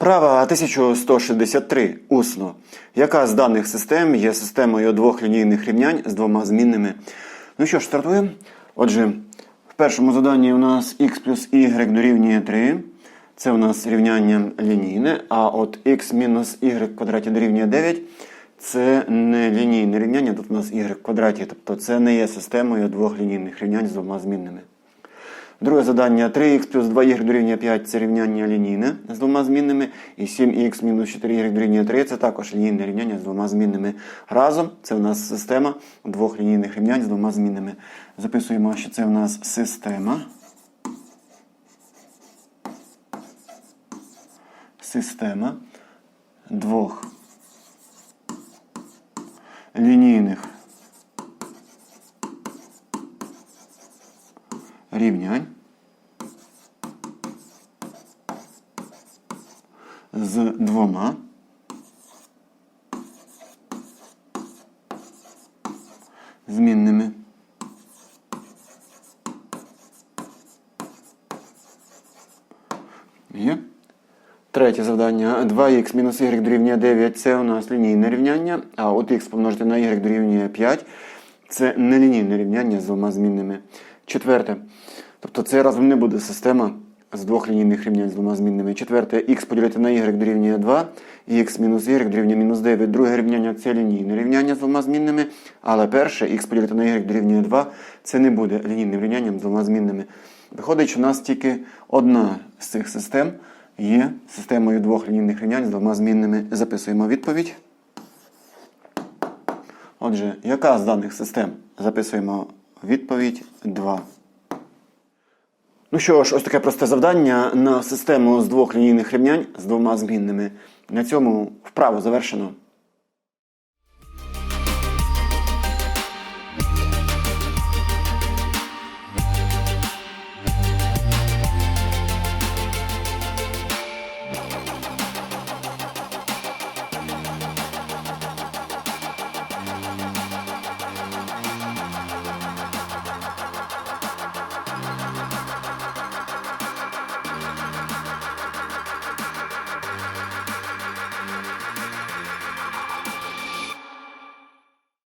Вправа 1163. Усно. Яка з даних систем є системою двох лінійних рівнянь з двома змінними? Ну що ж, стартуємо. Отже, в першому заданні у нас x плюс y дорівнює 3. Це у нас рівняння лінійне, а от x мінус y квадраті дорівнює 9. Це не лінійне рівняння, тут у нас y в квадраті, тобто це не є системою двох лінійних рівнянь з двома змінними. Друге завдання 3х плюс 2y дорівнює 5 це рівняння лінійне з двома змінними. І 7х мінус 4y дорівнює 3 це також лінійне рівняння з двома змінними. Разом це у нас система двох лінійних рівнянь з двома змінними. Записуємо, що це у нас система. Система двох лінійних рівнянь з двома змінними. Є. Третє завдання. 2х мінус y дорівнює 9 це у нас лінійне рівняння, а от х помножити на y дорівнює 5 це нелінійне рівняння з двома змінними. Четверте. Тобто це разом не буде система з двох лінійних рівнянь з двома змінними. Четверте, х поділити на y дорівнює 2, і х мінус y дорівнює мінус 9. Друге рівняння це лінійне рівняння з двома змінними, але перше х поділити на y дорівнює 2 це не буде лінійним рівнянням з двома змінними. Виходить, що у нас тільки одна з цих систем є системою двох лінійних рівнянь з двома змінними. Записуємо відповідь. Отже, яка з даних систем? Записуємо відповідь 2. Ну що ж, ось таке просте завдання на систему з двох лінійних рівнянь з двома змінними. На цьому вправо завершено.